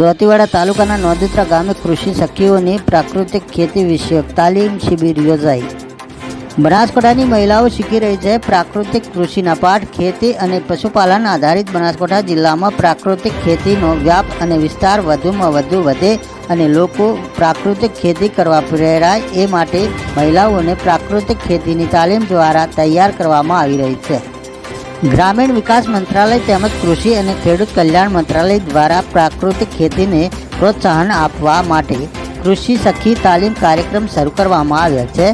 દોતીવાડા તાલુકાના નોંદોત્રા ગામે કૃષિ સખીઓની પ્રાકૃતિક ખેતી વિષયક તાલીમ શિબિર યોજાઈ. બનાસકાંઠાની મહિલાઓ શીખી રહી છે પ્રાકૃતિક કૃષિના પાઠ, ખેતી અને પશુપાલન આધારિત બનાસકાંઠા જિલ્લામાં પ્રાકૃતિક ખેતીનો વ્યાપ અને વિસ્તાર વધુમાં વધુ વધે અને લોકો પ્રાકૃતિક ખેતી કરવા પ્રેરાય એ માટે મહિલાઓને પ્રાકૃતિક ખેતીની તાલીમ દ્વારા તૈયાર કરવામાં આવી રહી છે. ગ્રામીણ વિકાસ મંત્રાલય તેમજ કૃષિ અને ખેડૂત કલ્યાણ મંત્રાલય દ્વારા પ્રાકૃતિક ખેતીને પ્રોત્સાહન આપવા માટે કૃષિ સખી તાલીમ કાર્યક્રમ શરૂ કરવામાં આવ્યો છે.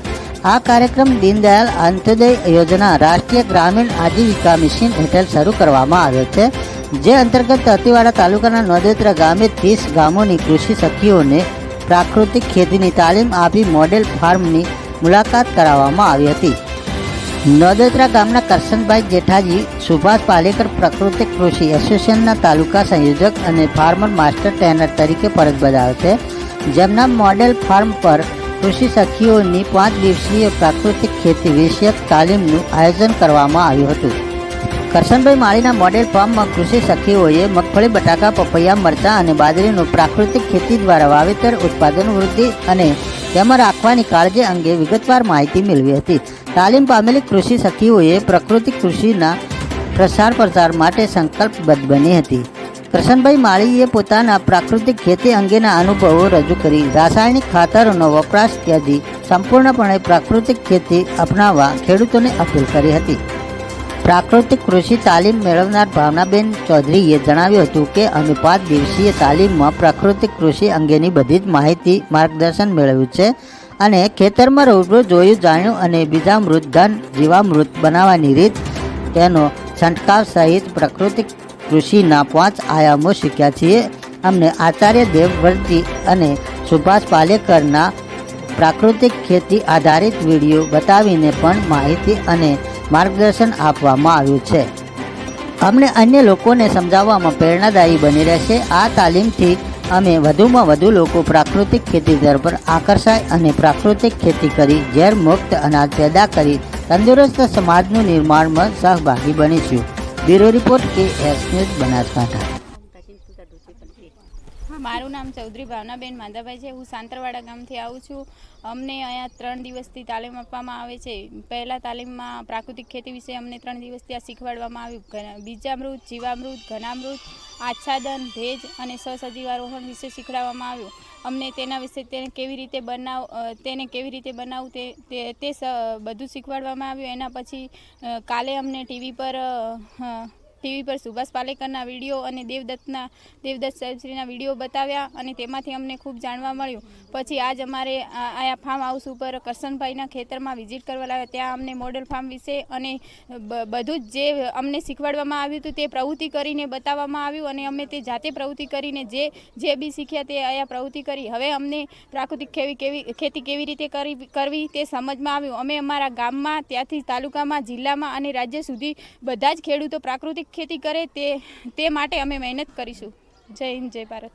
આ કાર્યક્રમ દીનદયાલ અંત્યોદય યોજના રાષ્ટ્રીય ગ્રામીણ આજીવિકા મિશન હેઠળ શરૂ કરવામાં આવ્યો છે, જે અંતર્ગત અતિવાડા તાલુકાના નોંદોત્રા ગામે ત્રીસ ગામોની કૃષિ સખીઓને પ્રાકૃતિક ખેતીની તાલીમ આપી મોડેલ ફાર્મની મુલાકાત કરાવવામાં આવી હતી. નોદોત્રા ગામના કરશનભાઈ જેઠાજી, સુભાષ પાલેકર પ્રાકૃતિક કૃષિ એસોસિએશનના તાલુકા સંયોજક અને ફાર્મર માસ્ટર ટ્રેનર તરીકે ફરજ બજાવે છે જેમના મોડેલ ફાર્મ પર કૃષિ સખીઓની પાંચ દિવસીય પ્રાકૃતિક ખેતી વિષયક તાલીમનું આયોજન કરવામાં આવ્યું હતું. કરશનભાઈ માળીના મોડેલ ફાર્મમાં કૃષિ સખીઓએ મગફળી, બટાકા, પપૈયા, મરચાં અને બાજરીનું પ્રાકૃતિક ખેતી દ્વારા વાવેતર, ઉત્પાદન વૃદ્ધિ અને તેમાં રાખવાની કાળજી અંગે વિગતવાર માહિતી મેળવી હતી. તાલીમ પામેલી કૃષિ સખીઓએ પ્રકૃતિ કૃષિના પ્રસાર પ્રસાર માટે સંકલ્પબદ્ધ બની હતી. કૃષ્ણભાઈ માળીએ પોતાના પ્રાકૃતિક ખેતી અંગેના અનુભવો રજૂ કરી. રાસાયણિક ખાતરોનો વપરાશ ત્યાજી સંપૂર્ણપણે પ્રાકૃતિક ખેતી અપનાવવા ખેડૂતોને અપીલ કરી હતી. પ્રાકૃતિક કૃષિ તાલીમ મેળવનાર ભાવનાબેન ચૌધરીએ જણાવ્યું હતું કે અમે પાંચ દિવસીય તાલીમમાં પ્રાકૃતિક કૃષિ અંગેની બધી જ માહિતી માર્ગદર્શન મેળવ્યું છે અને ખેતરમાં રૂબરૂ જોયું, જાણ્યું અને બીજામૃત ધન જીવામૃત બનાવવાની રીત તેનો છંટકાવ સહિત પ્રાકૃતિક કૃષિના પાંચ આયામો શીખ્યા છીએ. અમને આચાર્ય દેવવ્રતી અને સુભાષ પાલેકરના પ્રાકૃતિક ખેતી આધારિત વીડિયો બતાવીને પણ માહિતી અને માર્ગદર્શન આપવામાં આવ્યું છે. અમને અન્ય લોકોને સમજાવવામાં પ્રેરણાદાયી બની રહેશે. આ તાલીમથી અમે વધુમાં વધુ લોકો પ્રાકૃતિક ખેતી પર આકર્ષાય અને પ્રાકૃતિક ખેતી કરી ઝેર મુક્ત અનાજ પેદા કરી તંદુરસ્ત સમાજનું નિર્માણમાં સહભાગી બનીશું. Bureau report K S news Banaskantha. મારું નામ ચૌધરી ભાવનાબેન માંધાભાઈ છે. હું સાંતરવાડા ગામથી આવું છું. અમને અહીંયા ત્રણ દિવસથી તાલીમ આપવામાં આવે છે. પહેલાં તાલીમમાં પ્રાકૃતિક ખેતી વિશે અમને ત્રણ દિવસ ત્યાં શીખવાડવામાં આવ્યું. બીજામૃત, જીવામૃત ઘનામૃત આચ્છાદન, ભેજ અને સહસજીવારોહણ વિશે શીખવાડવામાં આવ્યું. અમને તેના વિશે તેને કેવી રીતે બનાવ તેને કેવી રીતે બનાવવું તે તે બધું શીખવાડવામાં આવ્યું. એના પછી કાલે અમને ટીવી પર ટીવી પર સુભાષ પાલેકરના વીડિયો અને દેવદત્તના, દેવદત્ત સાહેબશ્રીના વીડિયો બતાવ્યા અને તેમાંથી અમને ખૂબ જાણવા મળ્યું. પછી આજ અમારે આ- આયા ફાર્મ હાઉસ ઉપર કરશનભાઈના ખેતરમાં વિઝિટ કરવા લાવ્યા ત્યાં અમને મોડલ ફાર્મ વિશે અને બધું જ જે અમને શીખવાડવામાં આવ્યું હતું તે પ્રવૃત્તિ કરીને બતાવવામાં આવ્યું અને અમે તે જાતે પ્રવૃત્તિ કરીને જે જે બી શીખ્યા તે આયા પ્રવૃત્તિ કરી. હવે અમને પ્રાકૃતિક ખેવી, કેવી, ખેતી કેવી રીતે કરી, કરવી તે સમજમાં આવ્યું. અમે અમારા ગામમાં, ત્યાંથી તાલુકામાં, જિલ્લામાં અને રાજ્ય સુધી બધા જ ખેડૂતો પ્રાકૃતિક ખેતી કરે તે તે માટે અમે મહેનત કરીશું. જય હિન્દ જય ભારત.